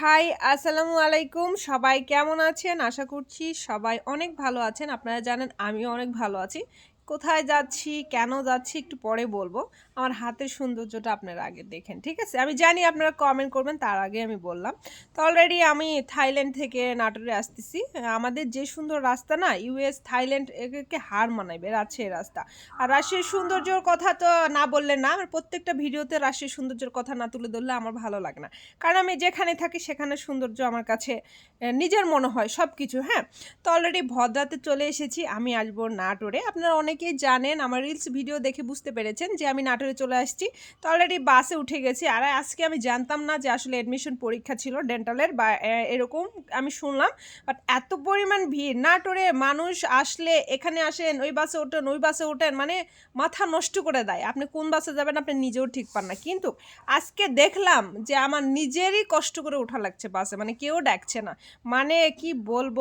High, আসসালামু আলাইকুম। সবাই কেমন আছেন? আশা করছি সবাই অনেক ভালো আছেন। আপনারা জানেন আমিও অনেক ভালো আছি। কোথায় যাচ্ছি, কেন যাচ্ছি একটু পরে বলব। আমার হাতের সৌন্দর্যটা আপনারা আগে দেখেন, ঠিক আছে? আমি জানি আপনারা কমেন্ট করবেন, তার আগে আমি বললাম। তো অলরেডি আমি থাইল্যান্ড থেকে নাটোরে আসতেছি। আমাদের যে সুন্দর রাস্তা না ইউএস থাইল্যান্ড একে হার মানাইবে রাজশাহীর রাস্তা। আর রাজশাহীর সৌন্দর্যর কথা তো না বললে না আমার প্রত্যেকটা ভিডিওতে রাজশাহীর সৌন্দর্যের কথা না তুলে ধরলে আমার ভালো লাগে না। কারণ আমি যেখানে থাকি, সেখানে সৌন্দর্য আমার কাছে নিজের মনে হয় সব কিছু হ্যাঁ? তো অলরেডি ভদ্রাতে চলে এসেছি, আমি আসব নাটোরে। আপনারা অনেকেই জানেন, আমার রিলস ভিডিও দেখে বুঝতে পেরেছেন যে আমি নাটোরে চলে আসছি। তো অলরেডি বাসে উঠে গেছি আর আজকে আমি জানতাম না যে আসলে অ্যাডমিশন পরীক্ষা ছিল ডেন্টালের বা এরকম আমি শুনলাম। বাট এত পরিমাণ ভিড়, নাটোরে মানুষ আসলে এখানে আসেন, ওই বাসে ওঠেন, ওই বাসে ওঠেন মানে মাথা নষ্ট করে দেয়। আপনি কোন বাসে যাবেন আপনি নিজেও ঠিক পান না। কিন্তু আজকে দেখলাম যে আমার নিজেরই কষ্ট করে ওঠা লাগছে বাসে মানে কেউ ডাকছে না। মানে কি বলব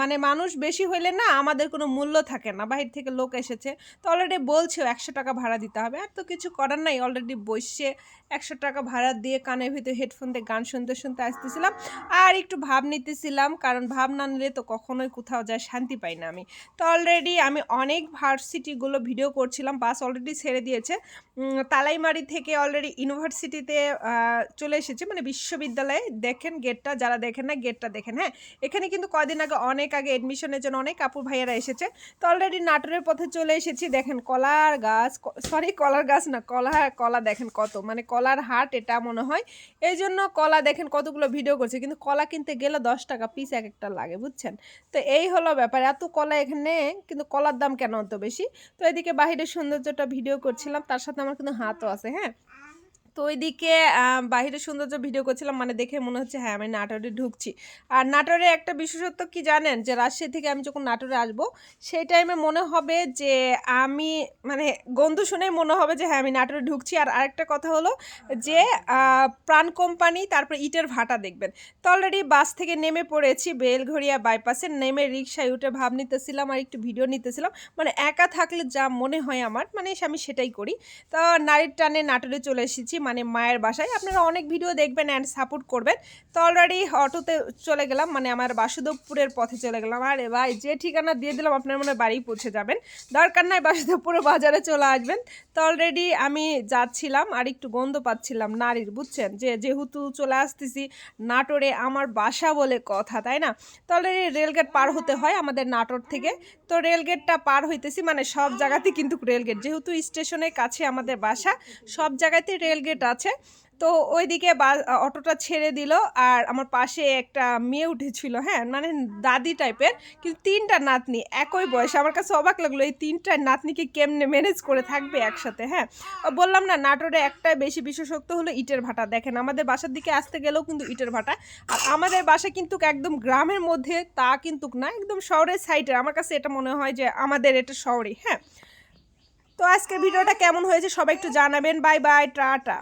মানে মানুষ বেশি হইলে না আমাদের কোনো মূল্য থাকে না। বাহির থেকে লোক এসেছে। তো অলরেডি বলছে একশো টাকা ভাড়া দিতে হবে। আর তো কিছু করার নাই অলরেডি বসে একশো টাকা ভাড়া দিয়ে কানের ভিতরে হেডফোন দিয়ে গান শুনতে শুনতে আসতেছিলাম। আর একটু ভাব নিতেছিলাম, কারণ ভাব না নিলে তো কখনোই কোথাও যায় শান্তি পাই না আমি। তো অলরেডি আমি অনেক ভার্সিটিগুলো ভিডিও করছিলাম বাস অলরেডি ছেড়ে দিয়েছে। তালাইমারি থেকে অলরেডি ইউনিভার্সিটিতে চলে এসেছে। মানে বিশ্ববিদ্যালয়ে দেখেন গেটটা যারা দেখেন না গেটটা দেখেন হ্যাঁ? এখানে কিন্তু কদিন আগে অনেক আগে এডমিশনের জন্য অনেক কাপড় ভাইয়ারা এসেছে। তো অলরেডি নাটোরের পথে চলে এসেছি। দেখেন কলার গাছ সরি কলার গাছ না, কলা কলা দেখেন কত মানে কলার হাট এটা মনে হয়। এই জন্য কলা দেখেন কতগুলো ভিডিও করছে, কিন্তু কলা কিনতে গেলে দশ টাকা পিস এক একটা লাগে, বুঝছেন? তো এই হলো ব্যাপার, এত কলা এখানে, কিন্তু কলার দাম কেন অত বেশি? তো এদিকে বাহিরের সৌন্দর্যটা ভিডিও করছিলাম, তার সাথে আমার কিন্তু হাতও আছে হ্যাঁ? তো ওইদিকে বাহিরের সৌন্দর্য ভিডিও করছিলাম মানে দেখে মনে হচ্ছে হ্যাঁ আমি নাটোরে ঢুকছি। আর নাটোরে একটা বিশেষত্ব কি জানেন? যে রাজশাহী থেকে আমি যখন নাটোরে আসব, সেই টাইমে মনে হবে যে আমি মানে গন্ধ শুনেই মনে হবে যে হ্যাঁ আমি নাটোরে ঢুকছি। আর আরেকটা কথা হলো যে প্রাণ কোম্পানি, তারপর ইটের ভাটা দেখবেন। তো অলরেডি বাস থেকে নেমে পড়েছি, বেলঘড়িয়া বাইপাসে নেমে রিক্সায় উঠে ভাব নিতেছিলাম, আর একটু ভিডিও নিতেছিলাম। মানে একা থাকলে যা মনে হয় আমার মানে আমি সেটাই করি। তো নারীর টানে নাটোরে চলে এসেছি। মানে মায়ের বাসায়। আপনারা অনেক ভিডিও দেখবেন অ্যান্ড সাপোর্ট করবেন। তো অলরেডি অটোতে চলে গেলাম মানে আমার বাসুদেবপুরের পথে চলে গেলাম। আরে ভাই, যে ঠিকানা দিয়ে দিলাম, আপনার মনে বাড়ি পৌঁছে যাবেন। দরকার নাই বাসুদেবপুরের বাজারে চলে আসবেন। তো অলরেডি আমি যাচ্ছিলাম, আর একটু গন্ধ পাচ্ছিলাম নারীর, বুঝছেন? যে যেহেতু চলে আসতেছি, নাটোরে আমার বাসা বলে কথা, তাই না? তো অলরেডি রেলগেট পার হতে হয় আমাদের নাটোর থেকে। তো রেলগেটটা পার হইতেছি মানে সব জায়গাতে কিন্তু রেলগেট যেহেতু স্টেশনের কাছে আমাদের বাসা, সব জায়গাতেই রেলগেট আছে। তো ওইদিকে বা, অটোটা ছেড়ে দিল আর আমার পাশে একটা মেয়ে উঠেছিল হ্যাঁ মানে দাদি টাইপের। কিন্তু তিনটা নাতনি, একই বয়সে। আমার কাছে অবাক লাগল, এই তিনটা নাতনিকে কেমনে ম্যানেজ করে থাকবে একসাথে হ্যাঁ? বললাম, না, নাটোরে একটাই বেশি বিশেষত্ব হলো ইটের ভাটা। দেখেন, আমাদের বাসার দিকে আসতে গেলেও কিন্তু ইটের ভাটা। আর আমাদের বাসা কিন্তু একদম গ্রামের মধ্যে তা কিন্তু না, একদম শহরের সাইডে আমার কাছে এটা মনে হয় যে আমাদের এটা শহরে হ্যাঁ? তো আজকের ভিডিওটা কেমন হয়েছে সবাই একটু জানাবেন। Bye bye tata.